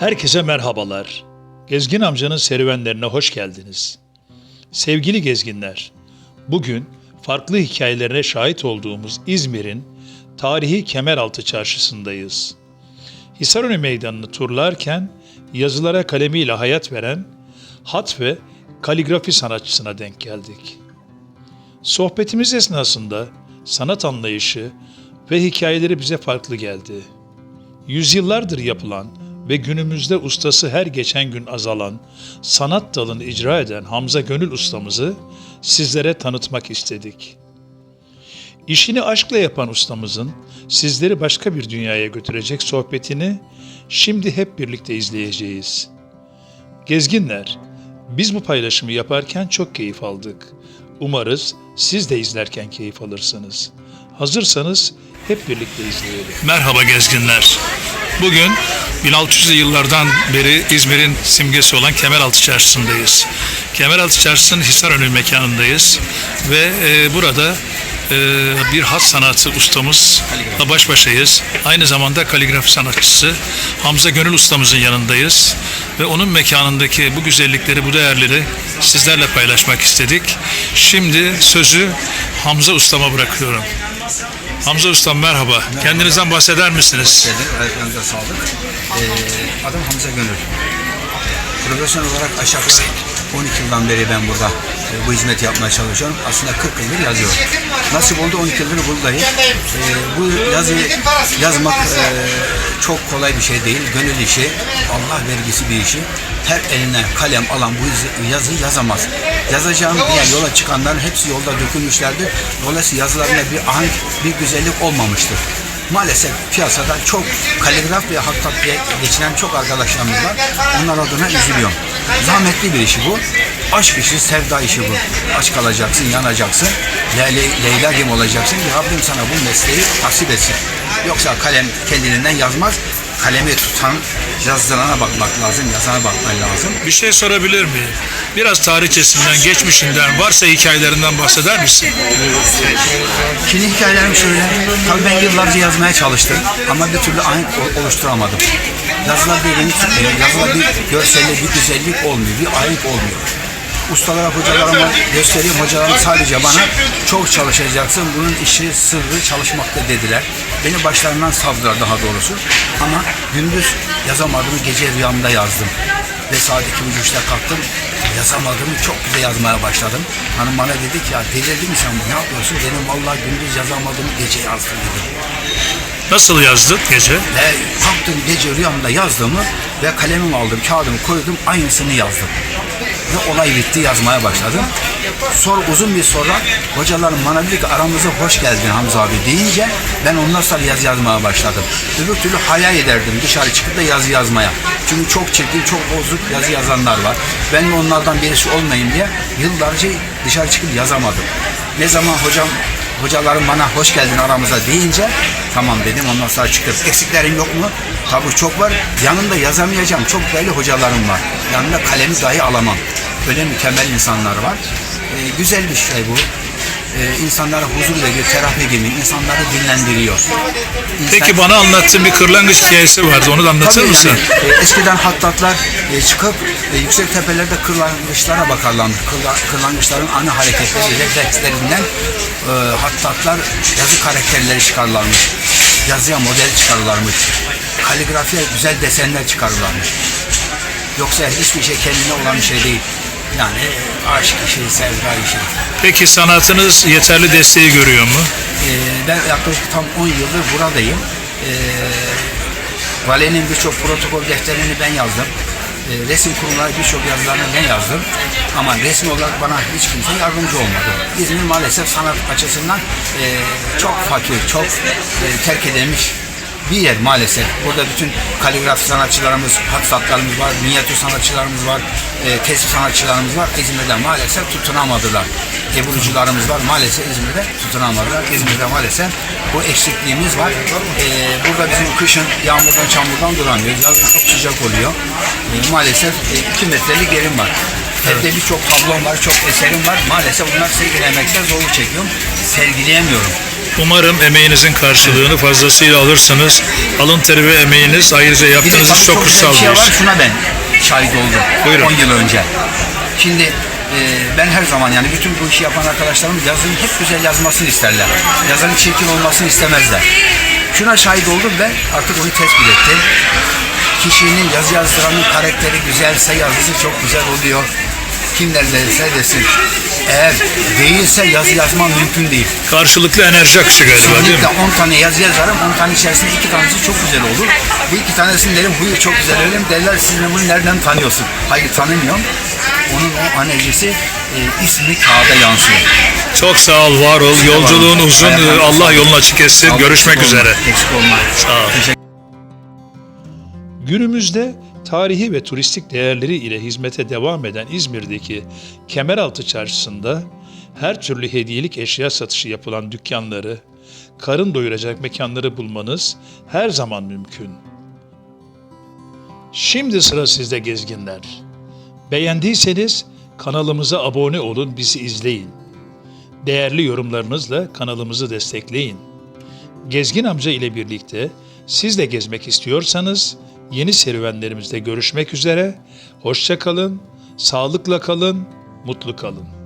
Herkese merhabalar. Gezgin amcanın serüvenlerine hoş geldiniz. Sevgili gezginler, bugün farklı hikayelerine şahit olduğumuz İzmir'in tarihi Kemeraltı Çarşısı'ndayız. Hisarönü Meydanı'nı turlarken yazılara kalemiyle hayat veren hat ve kaligrafi sanatçısına denk geldik. Sohbetimiz esnasında sanat anlayışı ve hikayeleri bize farklı geldi. Yüzyıllardır yapılan ve günümüzde ustası her geçen gün azalan sanat dalını icra eden Hamza Gönül ustamızı sizlere tanıtmak istedik. İşini aşkla yapan ustamızın sizleri başka bir dünyaya götürecek sohbetini şimdi hep birlikte izleyeceğiz. Gezginler, biz bu paylaşımı yaparken çok keyif aldık. Umarız siz de izlerken keyif alırsınız. Hazırsanız hep birlikte izleyelim. Merhaba gezginler. Bugün 1600'lü yıllardan beri İzmir'in simgesi olan Kemeraltı Çarşısı'ndayız. Kemeraltı Çarşısı'nın Hisarönü mekanındayız ve e, burada e, bir hat sanatı ustamızla baş başayız. Aynı zamanda kaligrafi sanatçısı Hamza Gönül ustamızın yanındayız ve onun mekanındaki bu güzellikleri, bu değerleri sizlerle paylaşmak istedik. Şimdi sözü Hamza ustama bırakıyorum. Hamza ustam merhaba. Kendinizden bahseder misiniz? Geldin, ayaklarınıza sağlık. Ee, adım Hamza Gönül. Profesyonel olarak aşağı yukarı 12 yıldan beri ben burada e, bu hizmeti yapmaya çalışıyorum. Aslında 40 yıldır yazıyorum. Nasip oldu 12 yıldır buradayım. Ee, bu yazıyı yazmak e, çok kolay bir şey değil. Gönül işi, Allah vergisi bir işi. Her eline kalem alan bu yazı- yazıyı yazamaz. Yazacağım diye yola çıkanların hepsi yolda dökülmüşlerdir. Dolayısıyla yazılarında bir ahenk, bir güzellik olmamıştır. Maalesef piyasada çok kaligraf ve hattat diye geçinen çok arkadaşlarımız var. Onlar adına üzülüyorum. Zahmetli bir işi bu. Aşk işi, sevda işi bu. Aç kalacaksın, yanacaksın. Le Le- Leyla gibi olacaksın ki Rabbim sana bu mesleği nasip etsin. Yoksa kalem kendiliğinden yazmaz. Kalemi tutan yazdırana bakmak lazım, yazana bakman lazım. Bir şey sorabilir miyim? Biraz tarihçesinden, geçmişinden, varsa hikayelerinden bahseder misin? Şimdi hikayelerim şöyle. Tabii ben yıllarca yazmaya çalıştım ama bir türlü o- oluşturamadım. Yazılar bir tutmuyor. Yazılar bir görselle bir güzellik olmuyor. Bir ahenk olmuyor. Ustalara, hocalarıma göstereyim. Hocalarım sadece bana çok çalışacaksın. Bunun işi, sırrı çalışmakta dediler. Beni başlarından savdılar daha doğrusu. Ama gündüz yazamadığımı gece rüyamda yazdım. Ve saat iki buçuk üçte kalktım. Yazamadığımı çok güzel yazmaya başladım. Hanım bana dedi ki ya delirdin mi sen bu ne yapıyorsun? Dedim vallahi gündüz yazamadığımı gece yazdım dedim. Nasıl yazdın gece? Ve kalktım gece rüyamda yazdığımı ve kalemimi aldım, kağıdımı koydum, aynısını yazdım. Ve olay bitti, yazmaya başladım. Sonra uzun bir sonra hocalarım bana dedi ki aramıza hoş geldin Hamza abi deyince ben ondan sonra yazı yazmaya başladım. Öbür türlü hayal ederdim dışarı çıkıp da yazı yazmaya. Çünkü çok çirkin, çok bozuk yazı yazanlar var. Ben de onlardan birisi olmayayım diye yıllarca dışarı çıkıp yazamadım. Ne zaman hocam Hocalarım bana hoş geldin aramıza deyince tamam dedim ondan sonra çıktım. Eksiklerim yok mu? Tabii çok var. Yanında yazamayacağım. Çok değerli hocalarım var. Yanında kalemi dahi alamam. Öyle mükemmel insanlar var. Ee, güzel bir şey bu. Ee, insanlara huzur veriyor, terapi gibi. insanları dinlendiriyor. İnsan- Peki bana anlattığın bir kırlangıç hikayesi vardı. Onu da anlatır Tabii, mısın? E, eskiden hattatlar e, çıkıp e, yüksek tepelerde kırlangıçlara bakarlarmış. Kırla, kırlangıçların ana hareketleri, reflekslerinden e, hattatlar yazı karakterleri çıkarlarmış. Yazıya model çıkarırlarmış. Kaligrafiye güzel desenler çıkarırlarmış. Yoksa hiçbir şey kendine olan bir şey değil. Yani e, aşk işi, sevda işi. Peki sanatınız yeterli desteği görüyor mu? Ee, ben yaklaşık tam 10 yıldır buradayım. Ee, Valenin birçok protokol defterini ben yazdım. Ee, resim kurumları birçok yazılarını ben yazdım. Ama resmi olarak bana hiç kimse yardımcı olmadı. İzmir maalesef sanat açısından e, çok fakir, çok e, terk edilmiş bir yer maalesef. Burada bütün kaligrafi sanatçılarımız, hatsatlarımız var, minyatür sanatçılarımız var, e, kesif sanatçılarımız var. İzmir'de maalesef tutunamadılar. Ebrucularımız var. Maalesef İzmir'de tutunamadılar. İzmir'de maalesef bu eksikliğimiz var. E, burada bizim kışın yağmurdan, çamurdan duramıyoruz. Yazın çok sıcak oluyor. E, maalesef 2 metrelik yerim var. Evde birçok tablom var, çok eserim var. Maalesef bunlar sergilemekte zorluk çekiyorum. Sergileyemiyorum. Umarım emeğinizin karşılığını fazlasıyla alırsınız. Alın teri ve emeğiniz ayrıca yaptığınız iş çok kutsal bir şey var. Şuna ben şahit oldum. Buyurun. 10 yıl önce. Şimdi e, ben her zaman yani bütün bu işi yapan arkadaşlarım yazının hep güzel yazmasını isterler. Yazının çirkin olmasını istemezler. Şuna şahit oldum ve artık onu tespit ettim. Kişinin yazı yazdıranın karakteri güzelse yazısı çok güzel oluyor. Kim neredeyse desin. Eğer değilse yazı yazman mümkün değil. Karşılıklı enerji akışı galiba değil mi? Kesinlikle 10 tane yazı yazarım, 10 tane içerisinde 2 tanesi çok güzel olur. Bu iki tanesini derim huyu çok güzel öyle derler siz bunu nereden tanıyorsun? Hayır tanımıyorum. Onun o enerjisi e, ismi kağıda yansıyor. Çok sağ ol, var ol. Yolculuğun uzun. Ayaklarına Allah yolunu açık etsin. Görüşmek eksik olma, üzere. Eksik olma. Sağ ol. Teşekkür Günümüzde tarihi ve turistik değerleri ile hizmete devam eden İzmir'deki Kemeraltı Çarşısı'nda her türlü hediyelik eşya satışı yapılan dükkanları, karın doyuracak mekanları bulmanız her zaman mümkün. Şimdi sıra sizde gezginler. Beğendiyseniz kanalımıza abone olun, bizi izleyin. Değerli yorumlarınızla kanalımızı destekleyin. Gezgin amca ile birlikte siz de gezmek istiyorsanız yeni serüvenlerimizde görüşmek üzere. Hoşça kalın, sağlıkla kalın, mutlu kalın.